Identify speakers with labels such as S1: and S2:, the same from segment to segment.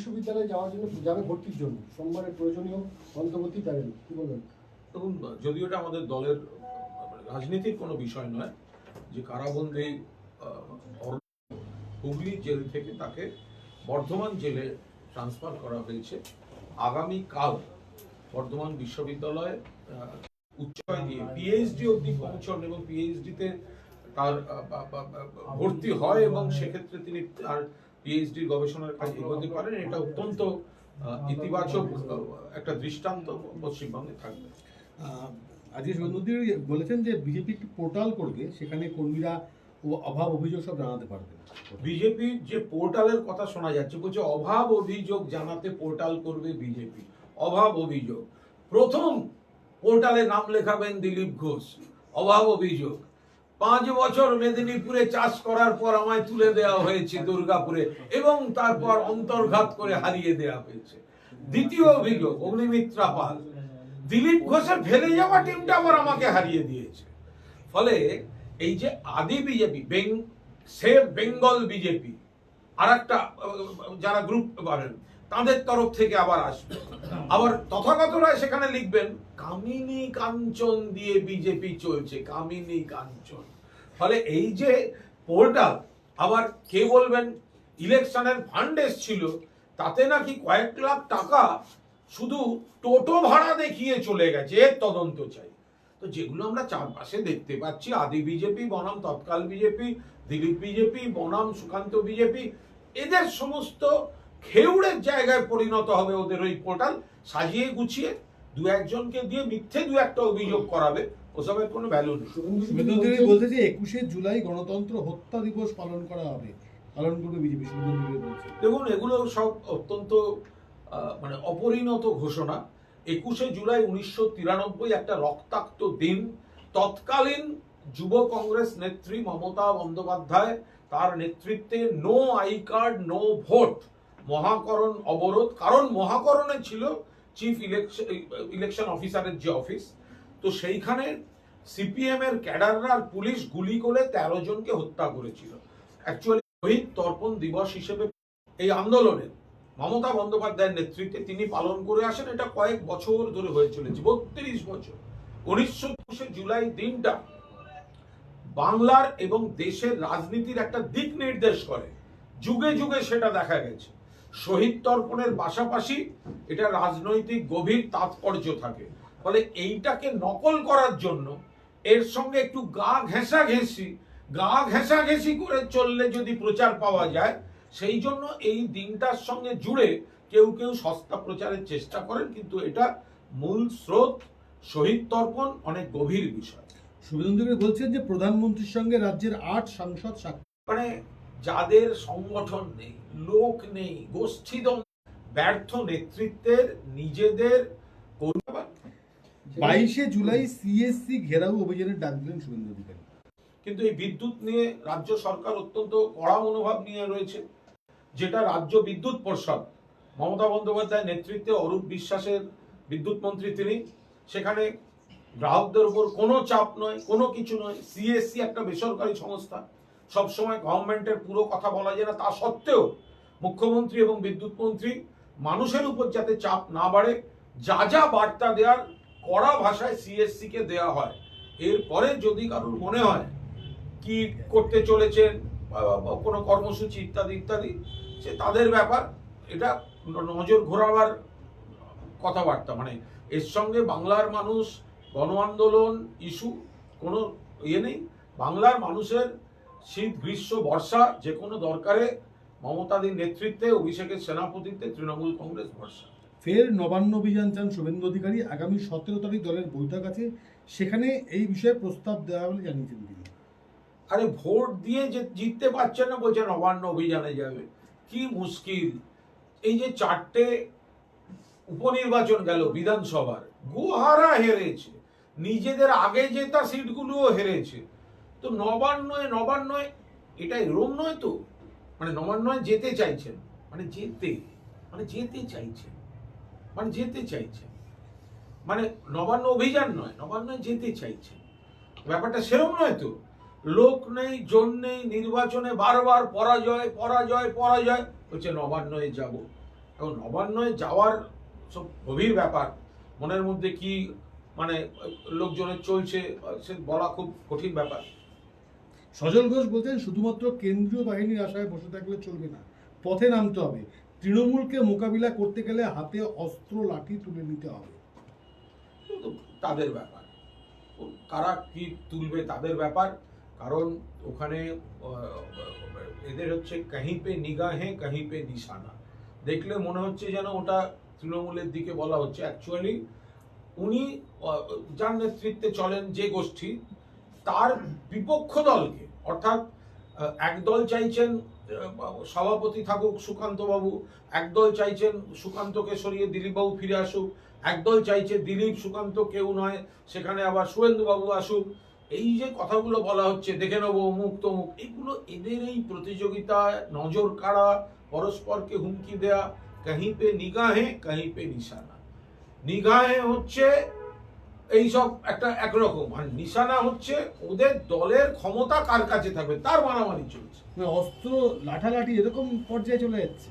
S1: বিশ্ববিদ্যালয়ে যাওয়ার জন্য যাবে ভর্তির জন্য। সোমবারের প্রয়োজনীয় অন্তর্বর্তী অন্তর্বর্তীকালীন কি বলবেন
S2: দেখুন, যদিও এটা আমাদের দলের মানে রাজনীতির কোনো বিষয় নয়, যে কারাবন্দী হুগলি জেল থেকে তাকে বর্ধমান জেলে ট্রান্সফার করা হয়েছে। আগামী কাল বর্ধমান বিশ্ববিদ্যালয়ে উচ্চয় দিয়ে পিএইচডি অবধি পৌঁছন এবং পিএইচডিতে তার ভর্তি হয় এবং সেক্ষেত্রে তিনি তার পিএইচডি গবেষণার কাজ এগোতে পারেন এটা অত্যন্ত ইতিবাচক একটা দৃষ্টান্ত পশ্চিমবঙ্গে থাকবে।
S3: আজকে শুভেন্দুদি বলেছেন যে বিজেপি একটি পোর্টাল করবে সেখানে কর্মীরা ও অভাব অভিযোগ সব জানাতে পারবে।
S2: বিজেপির যে পোর্টালের কথা শোনা যাচ্ছে বলছে অভাব অভিযোগ জানাতে পোর্টাল করবে বিজেপি অভাব অভিযোগ। প্রথম পোর্টালে নাম লেখাবেন দিলীপ ঘোষ। অভাব অভিযোগ। পাঁচ বছর মেদিনীপুরে চাষ করার পর আমায় তুলে দেওয়া হয়েছে দুর্গাপুরে এবং তারপর অন্তর্ঘাত করে হারিয়ে দেওয়া হয়েছে। দ্বিতীয় অভিযোগ, অগ্নিমিত্রা পাল। দিলীপ ঘোষের ফেলে যাওয়া টিমটা আবার আমাকে হারিয়ে দিয়েছে। ফলে এই যে আদি বিজেপি, বেং বেঙ্গল বিজেপি আর একটা যারা গ্রুপ পাবেন তাদের তরফ থেকে আবার আসবে। আবার তথাগতরা সেখানে লিখবেন, কামিনী কাঞ্চন দিয়ে বিজেপি চলছে, কামিনী কাঞ্চন। ফলে এই যে পোর্টাল, আবার কে বলবেন, ইলেকশনের ফান্ড ছিল, তাতে নাকি কয়েক লাখ টাকা শুধু টোটো ভাড়া দেখিয়ে চলে গেছে, এর তদন্ত চাই। তো যেগুলো আমরা চারপাশে দেখতে পাচ্ছি, আদি বিজেপি, বনাম, তৎকাল বিজেপি, দিলীপ বিজেপি, বনাম, সুকান্ত বিজেপি, এদের সমস্ত খেউড়ের জায়গায় পরিণত হবে ওদের ওই পোর্টাল, সাজিয়ে গুছিয়ে দু একজনকে দিয়ে মিথ্যে দু একটা অভিযোগ করাবে। ওসবের কোনো ভ্যালু নেই।
S3: শুভেন্দুদি বলছে যে একুশে জুলাই গণতন্ত্র হত্যা দিবস পালন করা হবে পালন করবে বিজেপি বলছে।
S2: দেখুন এগুলো সব অত্যন্ত মানে অপরিণত ঘোষণা। একুশে জুলাই উনিশশো তিরানব্বই একটা রক্তাক্ত দিন। তৎকালীন যুব কংগ্রেস নেত্রী মমতা বন্দ্যোপাধ্যায় তার নেতৃত্বে no I card no vote Mahakaran অবরোধ। কারণ মহাকরণে ছিল চিফ ইলেকশন ইলেকশন অফিসারের যে অফিস তো সেইখানে সিপিএম এর ক্যাডাররা পুলিশ গুলি করে তেরো জনকে হত্যা করেছিল। অ্যাকচুয়ালি শহীদ তর্পণ দিবস হিসেবে এই আন্দোলনে মমতা বন্দ্যোপাধ্যায়ের নেতৃত্বে তিনি পালন করে আসেন। এটা কয়েক বছর ধরে হয়ে চলেছে বত্রিশ বছর। উনিশশো একুশে জুলাই দিনটা বাংলার এবং দেশের রাজনীতির একটা দিক নির্দেশ করে। যুগে যুগে সেটা দেখা গেছে। শহীদ তর্পণের পাশাপাশি এটা রাজনৈতিক গভীর তাৎপর্য থাকে। ফলে এইটাকে নকল করার জন্য এর সঙ্গে একটু গা ঘেঁষা ঘেঁষি গা ঘেঁষা ঘেঁষি করে চললে যদি প্রচার পাওয়া যায় সেই জন্য এই দিনটার সঙ্গে জুড়ে কেউ কেউ সস্তা প্রচারের চেষ্টা করেন কিন্তু এটা মূল স্রোত শহীদ তর্পণ অনেক গভীর বিষয়।
S3: শুভেন্দুদি বলছেন যে প্রধানমন্ত্রীর সঙ্গে রাজ্যের আট সাংসদ
S2: মানে যাদের সংগঠন নেই লোক নেই গোষ্ঠীদ্বন্দ্ব ব্যর্থ নেতৃত্বের নিজেদের
S3: বাইশে জুলাই সিএসসি ঘেরাও অভিযানের ডাক দিলেন শুভেন্দু অধিকারী।
S2: কিন্তু এই বিদ্যুৎ নিয়ে রাজ্য সরকার অত্যন্ত কড়া মনোভাব নিয়ে রয়েছে যেটা রাজ্য বিদ্যুৎ পর্ষদ মমতা বন্দ্যোপাধ্যায়ের নেতৃত্বে অরূপ বিশ্বাসের বিদ্যুৎ মন্ত্রী তিনি সেখানে গ্রাহকদের উপর কোনো চাপ নয় কোনো কিছু নয়। সিএসসি একটা বেসরকারি সংস্থা সবসময় গভর্নমেন্টের পুরো কথা বলা যায় না। তা সত্ত্বেও মুখ্যমন্ত্রী এবং বিদ্যুৎ মন্ত্রী মানুষের উপর যাতে চাপ না বাড়ে যা যা বার্তা দেওয়ার কড়া ভাষায় সিএসসি কে দেওয়া হয়। এরপরে যদি কারোর মনে হয় কি করতে চলেছেন কোনো কর্মসূচি ইত্যাদি ইত্যাদি, সে তাদের ব্যাপার, এটা নজর ঘোরাবার কথাবার্তা। মানে এর সঙ্গে বাংলার মানুষ গণ আন্দোলন ইস্যু কোনো ইয়ে নেই। বাংলার মানুষের শীত, গ্রীষ্ম, বর্ষা যে কোনো দরকারে মমতাদির নেতৃত্বে, অভিষেকের সেনাপতিত্বে তৃণমূল কংগ্রেস ভরসা।
S3: ফের নবান্ন অভিযান চান শুভেন্দু অধিকারী। আগামী সতেরো তারিখ দলের বৈঠক আছে। সেখানে এই বিষয়ে প্রস্তাব দেওয়া বলে জানিয়েছেন তিনি।
S2: আরে ভোট দিয়ে যে জিততে পারছে না বলছে নবান্ন অভিযানে যাবে। কি মুশকিল। এই যে চারটে উপনির্বাচন গেল বিধানসভার, গোহারা হেরেছে। নিজেদের আগে জেতা সিটগুলোও হেরেছে। তো নবান্নয় নবান্নয় এটা এরম নয় তো? মানে নবান্নয় যেতে চাইছেন। মানে যেতে মানে যেতে চাইছেন। মানে যেতে চাইছে। মানে নবান্ন অভিযান নয় নবান্নয় যেতে চাইছে। ব্যাপারটা সেরম নয় তো। লোক নেই, জন নেই, নির্বাচনে বারবার পরাজয় পরাজয় পরাজয়। হচ্ছে নবান্নয়ে যাব। এবং নবান্নয় যাওয়ার সব গভীর ব্যাপার। মনের মধ্যে কি মানে লোকজনের চলছে, সে বলা খুব কঠিন ব্যাপার।
S3: সজল ঘোষ বলছেন, শুধুমাত্র কেন্দ্রীয় বাহিনীর আশায় বসে থাকলে চলবে না। পথে নামতে হবে। তৃণমূলকে মোকাবিলা করতে গেলে হাতে অস্ত্র, লাঠি তুলে নিতে হবে।
S2: তাদের ব্যাপার। কারা কি তুলবে তাদের ব্যাপার। কারণ ওখানে এদের হচ্ছে কাহি পে নিগাহে কাহি পে নিশানা। দেখলে মনে হচ্ছে যেন ওটা তৃণমূলের দিকে বলা হচ্ছে। অ্যাকচুয়ালি উনি যার নেতৃত্বে চলেন যে গোষ্ঠী, তার বিপক্ষ দলকে, অর্থাৎ একদল চাইছেন সভাপতি থাকুক সুকান্ত বাবু একদল চাইছেন সুকান্তকে সরিয়ে দিলীপ বাবু ফিরে আসুক, একদল চাইছে দিলীপ, সুকান্ত কেউ নয়, সেখানে আবার শুভেন্দু বাবু আসুক। এই যে কথাগুলো বলা হচ্ছে, দেখে নেব অমুক তমুক এগুলো এদের এই প্রতিযোগিতায় নজর কাড়া, পরস্পরকে হুমকি দেয়া কাহি পে নিগাহে কাহি পে নিশানা। নিগাহে হচ্ছে এইসব একটা একরকম। আর নিশানা হচ্ছে ওদের দলের ক্ষমতা কার কাছে থাকবে তার মারামারি চলছে।
S3: অস্ত্র লাঠালাঠি এরকম পর্যায়ে চলে যাচ্ছে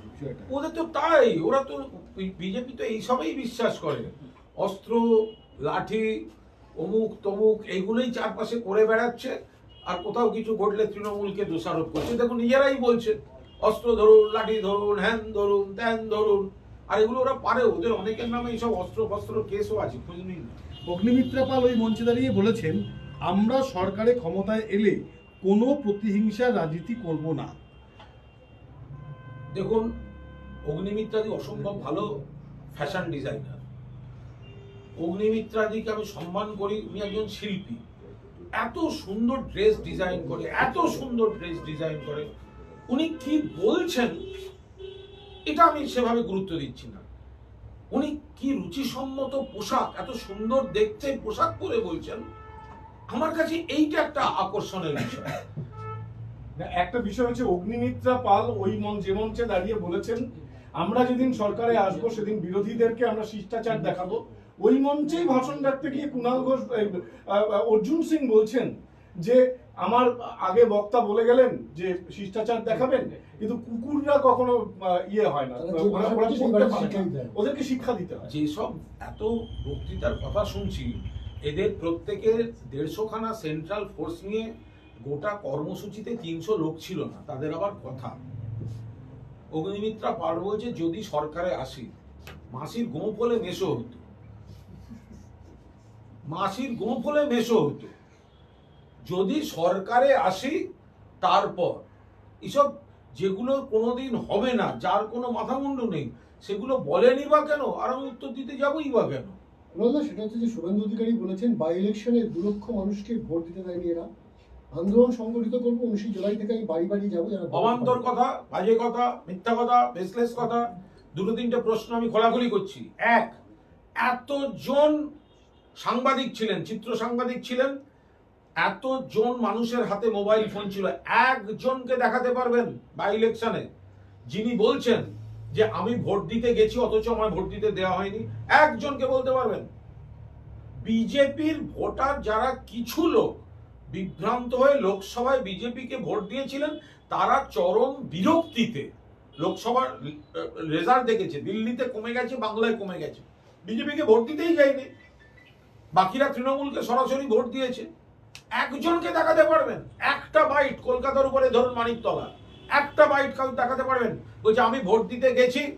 S2: ওদের তো তাই ওরা তো বিজেপি তো এইসবেই বিশ্বাস করে। অস্ত্র লাঠি অমুক তমুক এইগুলোই চারপাশে করে বেড়াচ্ছে। আর কোথাও কিছু ঘটলে তৃণমূলকে দোষারোপ করছে। দেখুন নিজেরাই বলছে অস্ত্র ধরুন লাঠি ধরুন হ্যান ধরুন ত্যান ধরুন। আর এগুলো ওরা পারে ওদের অনেকের নামে এইসব অস্ত্র ফস্ত্র কেসও আছে খুঁজ নিন না।
S3: অগ্নিমিত্রা পাল ওই মঞ্চে দাঁড়িয়ে বলেছেন, আমরা সরকারে ক্ষমতায় এলে কোনো প্রতিহিংসার রাজনীতি করব না।
S2: দেখুন, অগ্নিমিত্রাদি অসম্ভব ভালো ফ্যাশন ডিজাইনার অগ্নিমিত্রাদিকে আমি সম্মান করি, উনি একজন শিল্পী। এত সুন্দর ড্রেস ডিজাইন করে, এত সুন্দর ড্রেস ডিজাইন করে। উনি কি বলছেন, এটা আমি সেভাবে গুরুত্ব দিচ্ছি না। উনি কি রুচিসম্মত পোশাক, এত সুন্দর দেখতে পোশাক পরে বলছেন? আমার কাছে এইটা একটা আকর্ষণের বিষয়।
S4: একটা বিষয় হচ্ছে অগ্নিমিত্রা পাল ওই মন, যে মঞ্চে দাঁড়িয়ে বলেছেন, আমরা যেদিন সরকারে আসব, সেদিন বিরোধীদেরকে আমরা শিষ্টাচার দেখাবো। ওই মঞ্চেই ভাষণ রাখতে গিয়ে কুণাল ঘোষ অর্জুন সিং বলছেন যে আমার আগে বক্তা বলে গেলেন যে শিষ্টাচার দেখাবেন কিন্তু কুকুররা কখনো ইয়ে হয় না। ওদেরকে শিক্ষা দিতে হয়।
S2: যেসব এত বক্তৃতার কথা শুনছি এদের প্রত্যেকের দেড়শোখানা সেন্ট্রাল ফোর্স নিয়ে গোটা কর্মসূচিতে তিনশো লোক ছিল না তাদের আবার কথা। অগ্নিমিত্রা পার বলছে যদি সরকারে আসি মাসির গোঁপ হলে মেশো হতো। মাসির গোঁপ হলে মেশো হতো। যদি সরকারে আসি তারপর। এসব যেগুলো কোনোদিন হবে না যার কোনো মাথা মুন্ডু নেই সেগুলো বলেনি বা কেন? আর আমি উত্তর দিতে যাবোই বা কেন?
S1: বলল সেটা হচ্ছে যে শুভেন্দু অধিকারী বলেছেন বাই ইলেকশনে দু লক্ষ মানুষকে ভোট দিতে দেয়নি এরা। আন্দোলন সংগঠিত করব উনিশে জুলাই থেকে আমি বাড়ি বাড়ি যাব
S2: অবান্তর কথা বাজে কথা মিথ্যা কথা বেসলেস কথা দুটো তিনটে প্রশ্ন আমি খোলাখুলি করছি। এক এতজন সাংবাদিক ছিলেন চিত্র সাংবাদিক ছিলেন এতজন মানুষের হাতে মোবাইল ফোন ছিল, একজনকে দেখাতে পারবেন বাই ইলেকশনে যিনি বলছেন যে আমি ভোট দিতে গেছি, অথচ আমার ভোট দিতে দেওয়া হয়নি, একজনকে বলতে পারবেন। বিজেপির ভোটার যারা কিছু লোক বিভ্রান্ত হয়ে লোকসভায় বিজেপিকে ভোট দিয়েছিলেন, তারা চরম বিরক্তিতে লোকসভার রেজাল্ট দেখেছে। দিল্লিতে কমে গেছে, বাংলায় কমে গেছে। বিজেপিকে ভোট দিতেই যায়নি। বাকিরা তৃণমূলকে সরাসরি ভোট দিয়েছে। একজনকে দেখাতে পারবেন। একটা বাইট কলকাতার উপরে ধরুন মানিকতলা। একটা বাইট কাউ দেখাতে পারবেন। বলছে, আমি ভোট দিতে গেছি,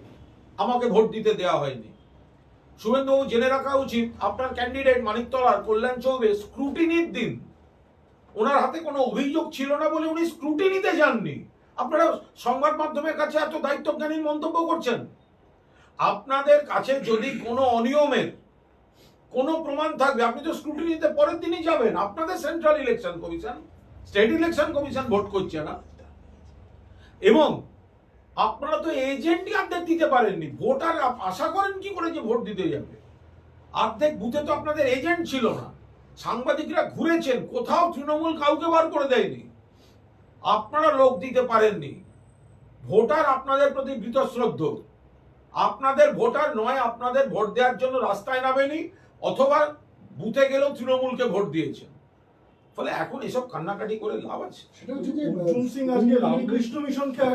S2: আমাকে ভোট দিতে দেওয়া হয়নি। শুভেন্দুবাবু জেনে রাখা উচিত, আপনার ক্যান্ডিডেট মানিকতলার কল্যাণ চৌবে স্ক্রুটিনির দিন। ওনার হাতে কোনো অভিযোগ ছিল না বলে উনি স্ক্রুটিনিতে যাননি। আপনারা সংবাদ মাধ্যমের কাছে এত দায়িত্বজ্ঞানীর মন্তব্য করছেন। আপনাদের কাছে যদি কোনো অনিয়মের কোনো প্রমাণ থাকবে। আপনি তো স্ক্রুটিনিতে পরের দিনই যাবেন। আপনাদের central election commission state election commission vote করছে না। এবং আপনারা তো এজেন্টই অর্ধেক দিতে পারেননি। ভোটার আশা করেন কি করে যে ভোট দিতে যাবে? অর্ধেক বুথে তো আপনাদের এজেন্ট ছিল না। সাংবাদিকরা ঘুরেছেন, কোথাও তৃণমূল কাউকে বার করে দেয়নি। আপনারা লোক দিতে পারেননি। ভোটার আপনাদের প্রতি বীতশ্রদ্ধ। আপনাদের ভোটার নয়, আপনাদের ভোট দেওয়ার জন্য রাস্তায় নামেনি। অথবা বুথে গেলেও তৃণমূলকে ভোট দিয়েছেন ফলে এখন এসব কান্নাকাটি করে লাভ আছে।
S1: সেটা হচ্ছে যে
S4: অর্জুন সিং আজকে রামকৃষ্ণ মিশনকে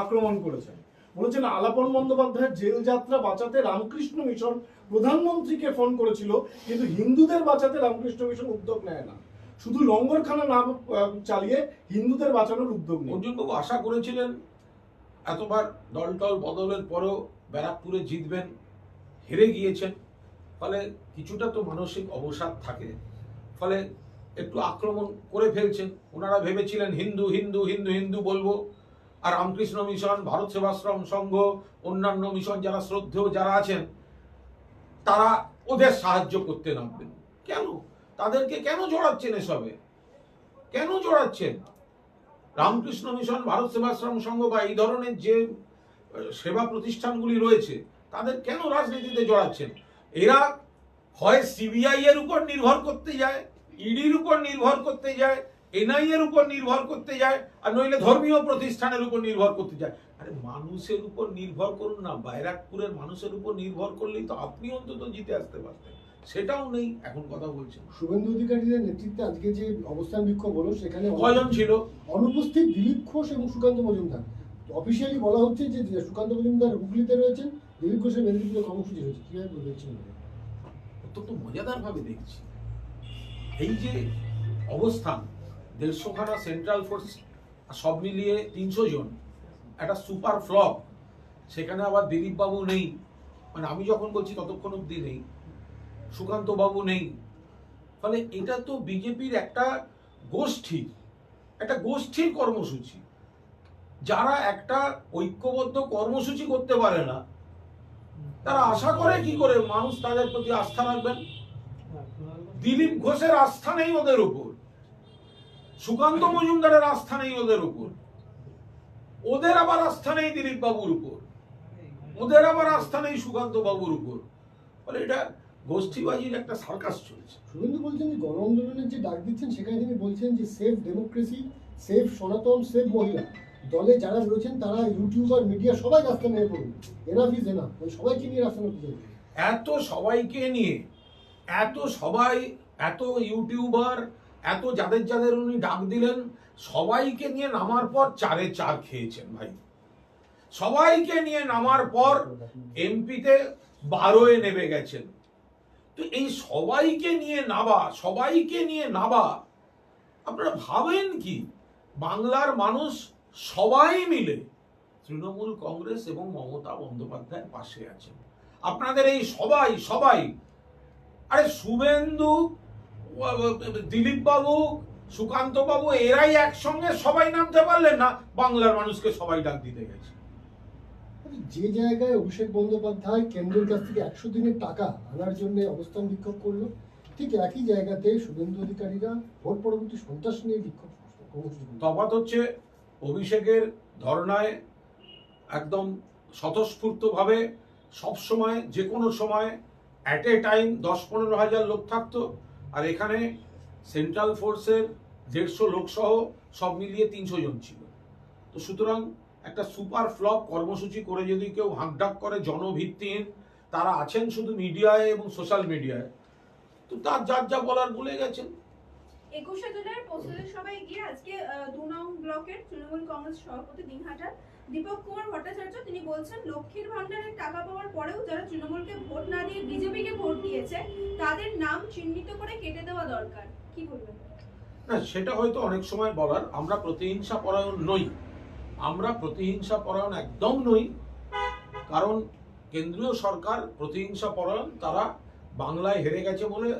S4: আক্রমণ করেছেন। বলেছেন আলাপন বন্দ্যোপাধ্যায়ের জেল যাত্রা বাঁচাতে রামকৃষ্ণ মিশন প্রধানমন্ত্রীকে ফোন করেছিল কিন্তু হিন্দুদের বাঁচাতে রামকৃষ্ণ মিশন উদ্যোগ নেয় না। শুধু লঙ্গরখানা নাম আহ, চালিয়ে হিন্দুদের বাঁচানোর উদ্যোগ নেই
S2: অর্জুনবাবু আশা করেছিলেন এতবার দল টল বদলের পরেও ব্যারাকপুরে জিতবেন হেরে গিয়েছেন। ফলে কিছুটা তো মানসিক অবসাদ থাকে। ফলে একটু আক্রমণ করে ফেলছেন। ওনারা ভেবেছিলেন হিন্দু হিন্দু হিন্দু হিন্দু বলব। আর রামকৃষ্ণ মিশন, ভারত সেবাশ্রম সংঘ, অন্যান্য মিশন যারা শ্রদ্ধেয় যারা আছেন, তারা ওদের সাহায্য করতে নামবেন। কেন? তাদেরকে কেন জড়াচ্ছেন এসবে? কেন জড়াচ্ছেন? রামকৃষ্ণ মিশন, ভারত সেবাশ্রম সংঘ বা এই ধরনের যে সেবা প্রতিষ্ঠানগুলি রয়েছে, তাদের কেন রাজনীতিতে জড়াচ্ছেন? এরা হয় সিবিআই এর উপর নির্ভর করতে যায় ইডির উপর নির্ভর করতে যায় এনআই এর উপর নির্ভর করতে যায় আর নইলে ধর্মীয় প্রতিষ্ঠানের উপর নির্ভর করতে যায়। আরে মানুষের উপর নির্ভর করুন না বাইরাকপুরের মানুষের উপর নির্ভর করলেই তো আপনি অন্তত জিতে আসতে পারতেন। সেটাও নেই এখন কথা বলছেন
S1: শুভেন্দু অধিকারীদের নেতৃত্বে আজকে যে অবস্থান বিক্ষোভ হলো সেখানে
S2: কয়জন ছিল?
S1: অনুপস্থিত দিলীপ ঘোষ এবং সুকান্ত মজুমদার। অফিসিয়ালি বলা হচ্ছে যে যে সুকান্ত মজুমদার হুগলিতে রয়েছেন দিলীপ মেদিনীপুরে কর্মসূচি রয়েছে কীভাবে বলছেন
S2: অত্যন্ত মজাদার ভাবে দেখছি। এই যে অবস্থান, দেড়শোখানা সেন্ট্রাল ফোর্স সব মিলিয়ে তিনশো জন, একটা সুপার ফ্লপ সেখানে আবার দিলীপ বাবু নেই। মানে আমি যখন বলছি ততক্ষণ অব্দি নেই। সুকান্ত বাবু নেই। ফলে এটা তো বিজেপির একটা গোষ্ঠী একটা গোষ্ঠীর কর্মসূচি। যারা একটা ঐক্যবদ্ধ কর্মসূচি করতে পারে না তারা আশা করে কি করে মানুষ তাদের প্রতি আস্থা রাখবেন? দিলীপ ঘোষের আস্থা নেই ওদের উপর। সুকান্ত মজুমদারের আস্থা নেই ওদের উপর। ওদের আবার আস্থা নেই দিলীপ বাবুর উপর। ওদের আবার আস্থা নেই সুকান্ত বাবুর উপর। ফলে এটা গোষ্ঠীবাজির একটা সার্কাস চলছে।
S1: শুভেন্দু বলছেন যে গণ আন্দোলনের যে ডাক দিচ্ছেন, সেখানে তিনি বলছেন যে safe democracy, safe Sanatan, safe mahila. দলে যারা রয়েছেন তারা ইউটিউবার মিডিয়া সবাই রাস্তা নিয়ে পড়ুন। এনাফ ইজ এনাফ সবাইকে নিয়ে রাস্তা চাইছেন
S2: এত সবাইকে নিয়ে, এত সবাই, এত ইউটিউবার এত যাদের যাদের উনি ডাক দিলেন, সবাইকে নিয়ে নামার পর চারে চার খেয়েছেন ভাই। সবাইকে নিয়ে নামার পর এমপিতে বারোয় নেমে গেছেন। তো এই সবাইকে নিয়ে নাবা, সবাইকে নিয়ে নাবা, আপনারা ভাবেন কি? বাংলার মানুষ সবাই মিলে তৃণমূল কংগ্রেস এবং মমতা বন্দ্যোপাধ্যায়ের পাশে আছেন আপনাদের এই সবাই সবাই আরে শুভেন্দু দিলীপ বাবু সুকান্ত বাবু এরাই একসঙ্গে সবাই নামতে পারলেন না বাংলার মানুষকে সবাই ডাক দিতে গেছে
S1: যে জায়গায় অভিষেক বন্দ্যোপাধ্যায় কেন্দ্রের কাছ থেকে একশো দিনের টাকা আনার জন্য অবস্থান বিক্ষোভ করল ঠিক একই জায়গাতে শুভেন্দু অধিকারীরা ভোট পরবর্তী সন্ত্রাস নিয়ে বিক্ষোভ।
S2: তফাৎ হচ্ছে অভিষেকের ধর্নায় একদম স্বতঃস্ফূর্তভাবে সবসময় যে কোনো সময় অ্যাট এ টাইম দশ পনেরো হাজার লোক থাকতো। আর এখানে সেন্ট্রাল ফোর্সের দেড়শো লোকসহ সব মিলিয়ে তিনশো জন ছিল। তো সুতরাং একটা সুপার ফ্লপ কর্মসূচি করে যদি কেউ হাঁকডাক করে জনভিত্তিহীন তারা আছেন শুধু মিডিয়ায় এবং সোশ্যাল মিডিয়ায় তো তার যার যা বলার ভুলে গেছেন।
S5: একুশে প্রস্তুতি সভায় গিয়ে আজকে দু ব্লকের তৃণমূল কংগ্রেস সভাপতি দিনহাটার দীপক কুমার ভট্টাচার্য, তিনি বলছেন, লক্ষ্মীর ভান্ডারের টাকা পাওয়ার পরেও যারা তৃণমূলকে ভোট না দিয়ে বিজেপিকে ভোট দিয়েছে, তাদের নাম চিহ্নিত করে কেটে দেওয়া দরকার। কি বলবেন?
S2: না, সেটা হয়তো অনেক সময় বলার। আমরা প্রতিহিংসা পরায়ণ নই। আমরা প্রতিহিংসা পরায়ণ একদম নই। কারণ কেন্দ্রীয় সরকার প্রতিহিংসা পরায়ণ, তারা বাংলায় হেরে গেছে বলে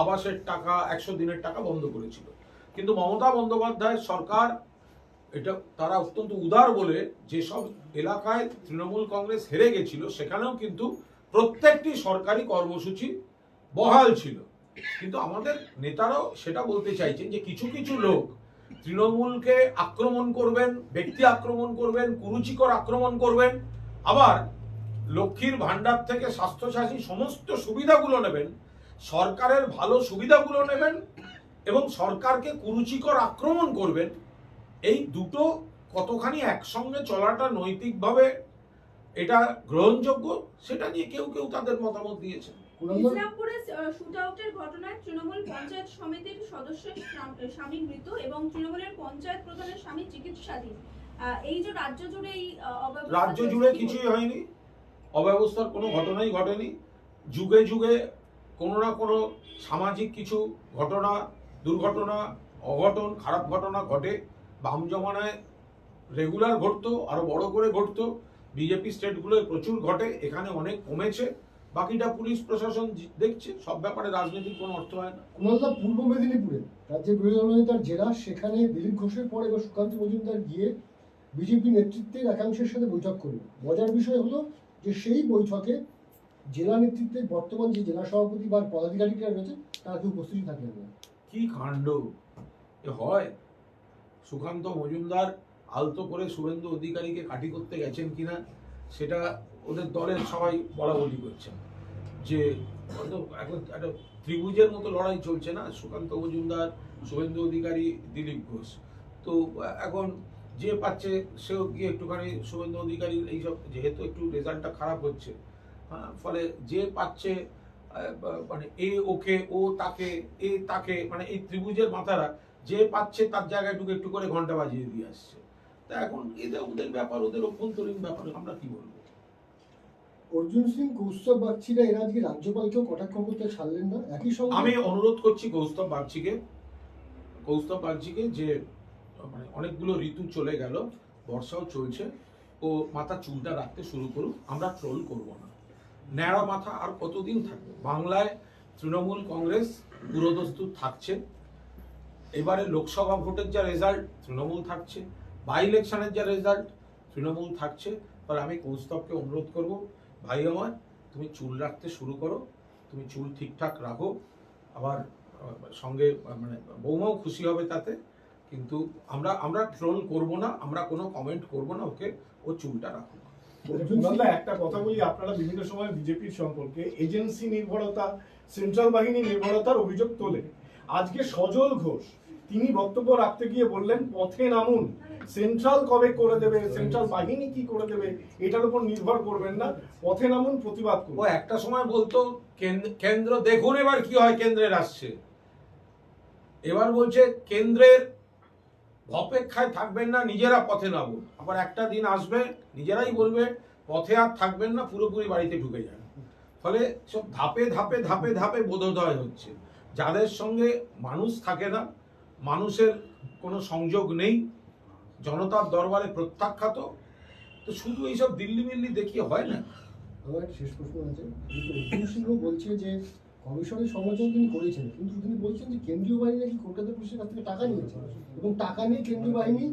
S2: আবাসের টাকা, একশো দিনের টাকা বন্ধ করেছিল। কিন্তু মমতা বন্দ্যোপাধ্যায়ের সরকার এটা তারা অত্যন্ত উদার বলে যেসব এলাকায় তৃণমূল কংগ্রেস হেরে গেছিল, সেখানেও কিন্তু প্রত্যেকটি সরকারি কর্মসূচি বহাল ছিল। কিন্তু আমাদের নেতারাও সেটা বলতে চাইছেন যে কিছু কিছু লোক তৃণমূলকে আক্রমণ করবেন, ব্যক্তি আক্রমণ করবেন, কুরুচিকর আক্রমণ করবেন, আবার লক্ষ্মীর ভান্ডার থেকে স্বাস্থ্যসাথী সমস্ত সুবিধাগুলো নেবেন, সরকারের ভালো সুবিধাগুলো নেবেন এবং সরকারকে কুরুচিকর আক্রমণ করবেন এই দুটো কতখানি একসঙ্গে চলাটা নৈতিকভাবে এটা গ্রহণযোগ্য সেটা নিয়ে কেউ কেউ তাদের মতামত দিয়েছেন।
S1: কুণালদা
S5: ইসলামপুরে শুট আউটের ঘটনায় তৃণমূল পঞ্চায়েত সমিতির সদস্যের স্বামী মৃত এবং তৃণমূলের পঞ্চায়েত প্রধানের স্বামী চিকিৎসাধীন। এই যে রাজ্য জুড়ে এই
S2: রাজ্য জুড়ে কিছুই হয়নি। অব্যবস্থার কোনো ঘটনাই ঘটেনি। যুগে যুগে কোনো না কোনো সামাজিক কিছু ঘটনা দুর্ঘটনা অঘটন খারাপ ঘটনা ঘটে। বাম জমানায় রেগুলার ঘটতো আরও বড় করে ঘটতো। বিজেপি স্টেটগুলোয় প্রচুর ঘটে এখানে অনেক কমেছে। বাকিটা পুলিশ প্রশাসন দেখছে সব ব্যাপারে রাজনীতির কোনো অর্থ হয় না।
S1: কুণালদা পূর্ব মেদিনীপুরে রাজ্যের বিরোধী তার জেলা সেখানে দিলীপ ঘোষের পর এবার সুকান্ত মজুমদার গিয়ে বিজেপি নেতৃত্বের একাংশের সাথে বৈঠক করল। মজার বিষয় হলো যে সেই বৈঠকে জেলা নেতৃত্বের বর্তমান যে জেলা সভাপতি বা পদাধিকারীরা রয়েছে তারা কেউ উপস্থিত থাকলেন না।
S2: কি কাণ্ড? হয়? সুকান্ত মজুমদার আলতো করে শুভেন্দু অধিকারীকে কাটি করতে গেছেন কিনা সেটা ওদের দলের সবাই বলা বলি করছে যে এখন একটা ত্রিভুজের মতো লড়াই চলছে না? সুকান্ত মজুমদার শুভেন্দু অধিকারী দিলীপ ঘোষ। তো এখন যে পাচ্ছে সেও গিয়ে একটুখানি শুভেন্দু অধিকারী এইসব যেহেতু একটু রেজাল্টটা খারাপ হচ্ছে হ্যাঁ, ফলে যে পাচ্ছে মানে এ ওকে ও তাকে এ তাকে মানে এই ত্রিভুজের মাথারা যে পাচ্ছে তার জায়গায় ঢুকে একটু করে ঘণ্টা বাজিয়ে দিয়ে আসছে। তা এখন এদের ওদের ব্যাপার ওদের অভ্যন্তরীণ ব্যাপার আমরা কি বলব?
S1: অর্জুন সিং কৌস্তব বাগচিরা এরা আজকে রাজ্যপালকেও কটাক্ষ করতে ছাড়লেন না? একই সঙ্গে
S2: আমি অনুরোধ করছি কৌস্তব বাগচিকে কৌস্তব বাগচিকে যে মানে অনেকগুলো ঋতু চলে গেল বর্ষাও চলছে ও মাথা চুলটা রাখতে শুরু করুন আমরা ট্রোল করব না। ন্যাড়া মাথা আর কতদিন থাকবে? বাংলায় তৃণমূল কংগ্রেস পুরোদস্তুর থাকছে এবারে লোকসভা ভোটের যা রেজাল্ট তৃণমূল থাকছে। বাই ইলেকশনের যা রেজাল্ট তৃণমূল থাকছে। তাহলে আমি কৌস্তবকে অনুরোধ করব, ভাই আমার, তুমি চুল রাখতে শুরু করো, তুমি চুল ঠিকঠাক রাখো। আবার সঙ্গে মানে বৌমাও খুশি হবে তাতে। কিন্তু আমরা আমরা ট্রোল করব না, আমরা কোনো কমেন্ট করব না, ওকে, ও চুলটা
S4: কুণালদা একটা কথা বলি, আপনারা বিভিন্ন সময় বিজেপির সম্পর্কে, এজেন্সি নির্ভরতা সেন্ট্রাল বাহিনী নির্ভরতার অভিযোগ তোলেন। আজকে সজল ঘোষ তিনি বক্তব্য রাখতে গিয়ে বললেন, পথে নামুন। সেন্ট্রাল কবে করে দেবে? সেন্ট্রাল বাহিনী কি করে দেবে? এটার উপর নির্ভর করবেন না। পথে নামুন, প্রতিবাদ
S2: ও, একটা সময় বলতো কেন্দ্র দেখুন এবার কি হয়, কেন্দ্রের আসছে। এবার বলছে, কেন্দ্রের অপেক্ষায় থাকবেন না, নিজেরা পথে নামুন। আবার একটা দিন আসবে, নিজেরাই বলবে, পথে আর থাকবেন না, পুরোপুরি বাড়িতে ঢুকে যান। ফলে সব ধাপে ধাপে ধাপে ধাপে বোধোদয় হচ্ছে। যাদের সঙ্গে মানুষ থাকে না মানুষের কোনো সংযোগ নেই জনতার দরবারে প্রত্যাখ্যাত। তো শুধু এইসব দিল্লি মিল্লি দেখিয়ে হয় না।
S1: আমার শেষ প্রশ্ন আছে। সিংহ বলছে যে কমিশনের সমালোচনা তিনি করেছেন কিন্তু তিনি বলছেন যে কেন্দ্রীয় বাহিনী নাকি কলকাতা পুলিশের কাছ থেকে টাকা নিয়েছে এবং টাকা নিয়ে কেন্দ্রীয় বাহিনী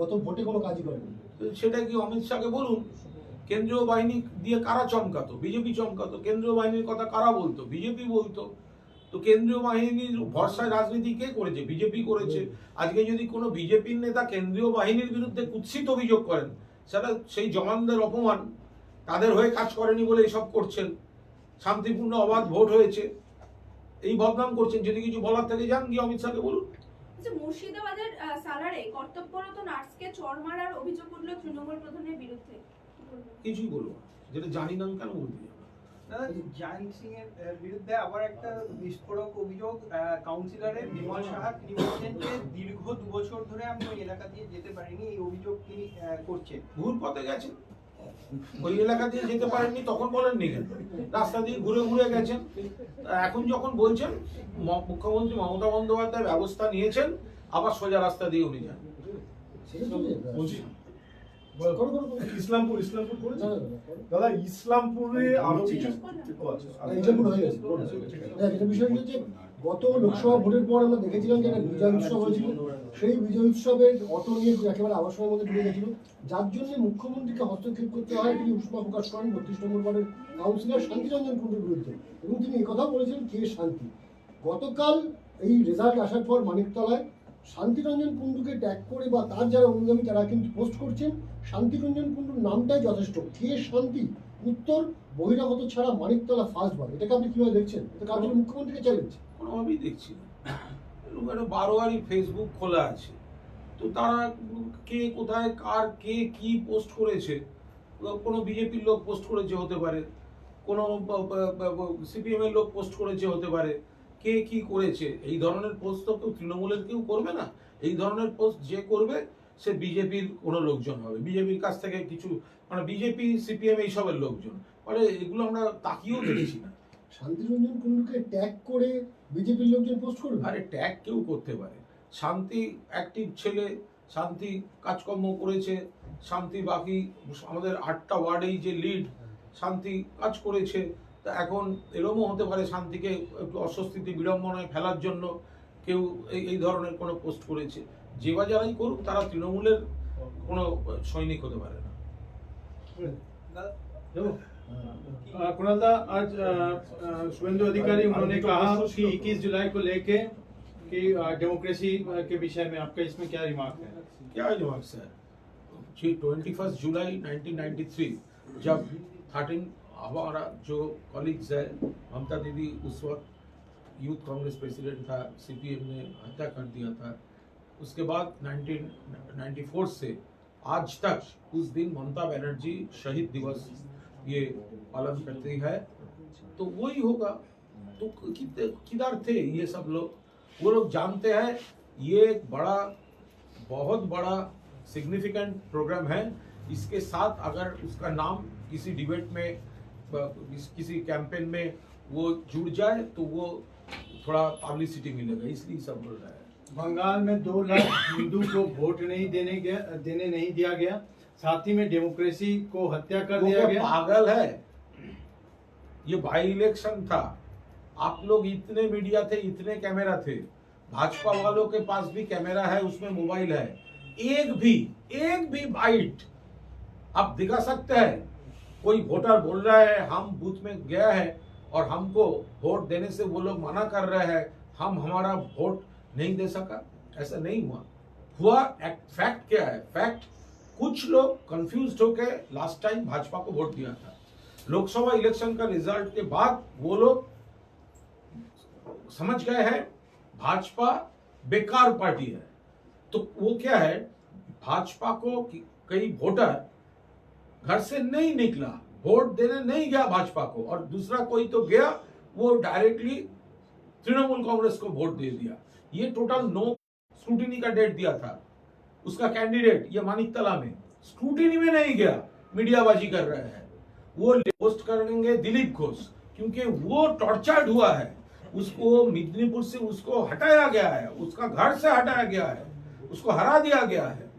S1: গত ভোটে কোনো কাজই করেনি।
S2: সেটা কি অমিত শাহকে বলুন? কেন্দ্রীয় বাহিনী দিয়ে কারা চমকাতো? বিজেপি চমকাতো। কেন্দ্রীয় বাহিনীর কথা কারা বলতো? বিজেপি বলতো। তো কেন্দ্রীয় বাহিনীর ভরসায় রাজনীতি কে করেছে? বিজেপি করেছে। আজকে যদি কোনো বিজেপির নেতা কেন্দ্রীয় বাহিনীর বিরুদ্ধে কুৎসিত অভিযোগ করেন সেটা সেই জওয়ানদের অপমান তাদের হয়ে কাজ করেনি বলে এসব করছেন শান্তিপূর্ণ অবাধ ভোট হয়েছে এই বদনাম করছেন। যদি কিছু বলার থেকে যান গিয়ে অমিত শাহকে বলুন।
S5: মুর্শিদাবাদের সালারে কর্তব্যরত নার্সকে চড় মারার অভিযোগ উঠল তৃণমূল প্রধানের বিরুদ্ধে।
S2: কিছুই বলব না। যেটা জানি না আমি কেন বলতে যাব?
S6: দাদা জায়ন্ত সিং এর বিরুদ্ধে আবার একটা বিস্ফোরক অভিযোগ আহ, কাউন্সিলরের বিমল সাহা তিনি বলছেন যে দীর্ঘ দু বছর ধরে আমি ওই এলাকা দিয়ে যেতে পারিনি এই অভিযোগ তিনি আহ, করছেন।
S2: ভুল পথে গেছেন। ওই এলাকা দিয়ে যেতে পারেননি তখন বলেননি কেন? রাস্তা দিয়ে ঘুরে ঘুরে গেছেন। এখন যখন বলছেন মুখ্যমন্ত্রী মমতা বন্দ্যোপাধ্যায় ব্যবস্থা নিয়েছেন আবার সোজা রাস্তা দিয়ে উনি যান।
S4: ইসলামপুর ইসলামপুর করেছে। দাদা ইসলামপুরে আরও কিছু আচ্ছা,
S1: আর এটা পুরো হয়ে গেছে এটা বিষয় হচ্ছে গত লোকসভা ভোটের পর আমরা দেখেছিলাম যে একটা বিজয় উৎসব হয়েছিল। সেই বিজয় উৎসবের অটো নিয়ে একেবারে আবাসনের মধ্যে ঢুকে গেছিল। যার জন্য মুখ্যমন্ত্রীকে হস্তক্ষেপ করতে হয় তিনি উষ্মা প্রকাশ করেন বত্রিশ নম্বর ওয়ার্ডের কাউন্সিলর শান্তিরঞ্জন কুণ্ডুর বিরুদ্ধে। এবং তিনি একথাও বলেছেন কে শান্তি? গতকাল এই রেজাল্ট আসার পর মানিকতলায় শান্তিরঞ্জন কুণ্ডুকে ট্যাগ করে বা তার যারা অনুগামী তারা কিন্তু পোস্ট করছেন। শান্তিরঞ্জন কুণ্ডুর নামটাই যথেষ্ট। কে শান্তি? উত্তর বহিরাগত ছাড়া মানিকতলা ফার্স্ট বার এটাকে আপনি কীভাবে দেখছেন? এটা কার জন্য মুখ্যমন্ত্রীকে চ্যালেঞ্জ
S2: কোনোভাবেই দেখছি না। বারোয়ারি ফেসবুক খোলা আছে। তো তারা কে কোথায়, কার, কে কি পোস্ট করেছে? কোনো বিজেপির লোক পোস্ট করেছে হতে পারে। কোনো সিপিএম এর লোক পোস্ট করেছে হতে পারে। কে কি করেছে? এই ধরনের পোস্ট তো কেউ তৃণমূলের কেউ করবে না। এই ধরনের পোস্ট যে করবে সে বিজেপির কোনো লোকজন হবে। বিজেপির কাছ থেকে কিছু মানে বিজেপি সিপিএম এইসবের লোকজন। ফলে এগুলো আমরা তাকিয়েও দেখছি না।
S1: শান্তিরঞ্জন কুণ্ডুকে ট্যাগ করে বিজেপির লোকজন পোস্ট করবে?
S2: আরে ট্যাগ কেউ করতে পারে। শান্তি অ্যাক্টিভ ছেলে শান্তি কাজকর্ম করেছে শান্তি বাকি আমাদের আটটা ওয়ার্ডেই যে লিড শান্তি কাজ করেছে। তা এখন এরমও হতে পারে শান্তিকে একটু অস্বস্তিতে বিড়ম্বনায় ফেলার জন্য কেউ এই এই ধরনের কোনো পোস্ট করেছে। যে বা যারাই করুক তারা তৃণমূলের কোনো সৈনিক হতে পারে না
S7: अ, कुणाल दा आज अ, अ, शुभेंदु अधिकारी उन्होंने कहा कि 21 जुलाई को लेके कि अ, डेमोक्रेसी अ, के विषय में आपका इसमें क्या रिमार्क है
S2: क्या जवाब सर जी ट्वेंटी फर्स्ट जुलाई 1993 जब थर्टीन हमारा जो कॉलीग्स है ममता दीदी उस वक्त यूथ कांग्रेस प्रेसिडेंट था सीपीएम ने हत्या कर दिया था उसके बाद 1994 से आज तक उस दिन ममता बनर्जी शहीद दिवस ये पालन करती है। तो वही होगा। तो किधर थे ये सब लोग? वो लोग जानते हैं, ये एक बड़ा, बहुत बड़ा सिग्निफिकेंट प्रोग्राम है। इसके साथ अगर उसका नाम किसी डिबेट में किसी कैंपेन में वो जुड़ जाए तो वो थोड़ा पब्लिसिटी मिलेगा, इसलिए सब बोल रहा है।
S7: बंगाल में दो लाख हिंदू को वोट नहीं देने गया देने नहीं दिया गया। साथ ही में डेमोक्रेसी को हत्या कर दिया गया।
S2: पागल है? ये बाई इलेक्शन था। आप लोग इतने मीडिया थे इतने कैमरा थे। भाजपा वालों के पास भी कैमरा है उसमें मोबाइल है। एक भी एक भी बाइट आप दिखा सकते हैं। कोई वोटर बोल रहा है हम बूथ में गया है और हमको वोट देने से वो लोग मना कर रहे हैं। हम हमारा वोट नहीं दे सका, ऐसा नहीं हुआ। हुआ फैक्ट क्या है? फैक्ट कुछ लोग कंफ्यूज होके लास्ट टाइम भाजपा को वोट दिया था। लोकसभा इलेक्शन का रिज़ल्ट के बाद वो लोग समझ गए हैं, भाजपा बेकार पार्टी है। तो वो क्या है? भाजपा को कई वोटर घर से नहीं निकला। वोट देने नहीं गया भाजपा को। और दूसरा कोई तो गया, वो डायरेक्टली तृणमूल कांग्रेस को वोट दे दिया। ये टोटल नो स्क्रूटिनी का डेट दिया था। उसका कैंडिडेट ये मानिक तला में स्क्रूटिनी में नहीं गया, मीडियाबाजी कर रहे हैं। वो पोस्ट करेंगे दिलीप घोष, क्योंकि वो टॉर्चर्ड हुआ है। उसको मिदनीपुर से उसको हटाया गया है, उसका घर से हटाया गया है, उसको हरा दिया गया है।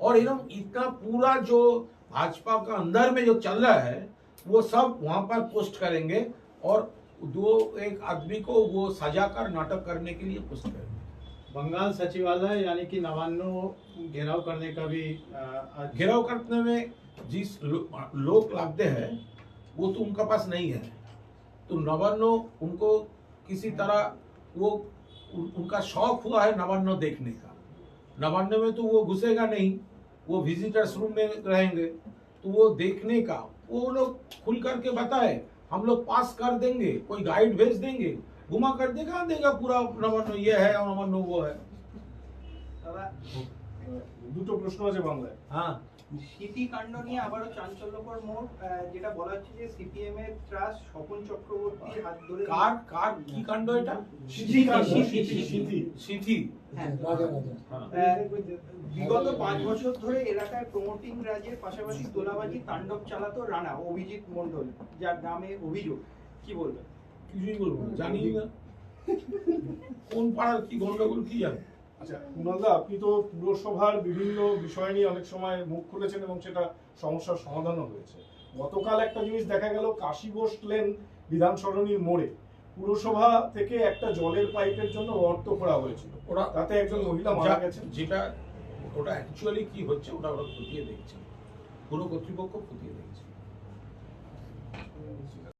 S2: और एकदम इतना पूरा जो भाजपा का अंदर में जो चल रहा है, वो सब वहाँ पर पोस्ट करेंगे और दो एक आदमी को वो सजा कर नाटक करने के लिए पोस्ट करेंगे।
S7: बंगाल सचिवालय यानी कि नवान्नो घेराव करने का भी
S2: घेराव करने में जिस लोग लगते हैं वो तो उनका पास नहीं है। तो नवान्नो उनको किसी तरह वो उन, उनका शौक हुआ है नवान्नो देखने का। नवान्नो में तो वो घुसेगा नहीं वो विजिटर्स रूम में रहेंगे। तो वो देखने का वो लोग खुल करके बताए हम लोग पास कर देंगे कोई गाइड भेज देंगे घुमा कर दिखा देगा पूरा नवान्नो ये है और नवान्नो वो है
S6: দাদা
S4: দুটো প্রশ্ন আছে বাংলায়
S2: हाँ
S6: স্মৃতি কাণ্ড নিয়ে আবারও চাঞ্চল্যকর মোড় আহ, যেটা বলা হচ্ছে যে সিপিএম এর ত্রাস স্বপন চক্রবর্তীর হাত ধরে
S2: কার কার কি কাণ্ড এটা
S4: স্মৃতিকাণ্ড,
S6: স্মৃতি,
S4: স্মৃতি, স্মৃতি।
S2: সিথি
S6: হ্যাঁ।
S1: রাজা রাজা
S6: আহ, বিগত পাঁচ বছর ধরে এলাকায় প্রমোটিং রাজের পাশাপাশি তোলাবাজি তাণ্ডব চালাতো রানা অভিজিৎ মন্ডল যার নামে অভিযোগ কি বলবেন
S2: কিছুই বলব না জানি না। কোন পাড়ার কি গন্ডগোল কি জানি?
S4: আচ্ছা কুণালদা আপনি তো পুরসভার বিভিন্ন বিষয় নিয়ে অনেক সময় মুখ খুলেছেন এবং সেটা সমস্যার সমাধানও হয়েছে। গতকাল একটা জিনিস দেখা গেল কাশী বোস লেন বিধান সরণির মোড়ে। পুরসভা থেকে একটা জলের পাইপের জন্য অর্থ করা হয়েছিল।
S2: ওরা
S4: তাতে একজন মহিলা মারা গেছেন।
S2: যেটা ওটা অ্যাকচুয়ালি কি হচ্ছে ওটা ওরা খতিয়ে দেখছে। পুরো কর্তৃপক্ষ খতিয়ে দেখছে।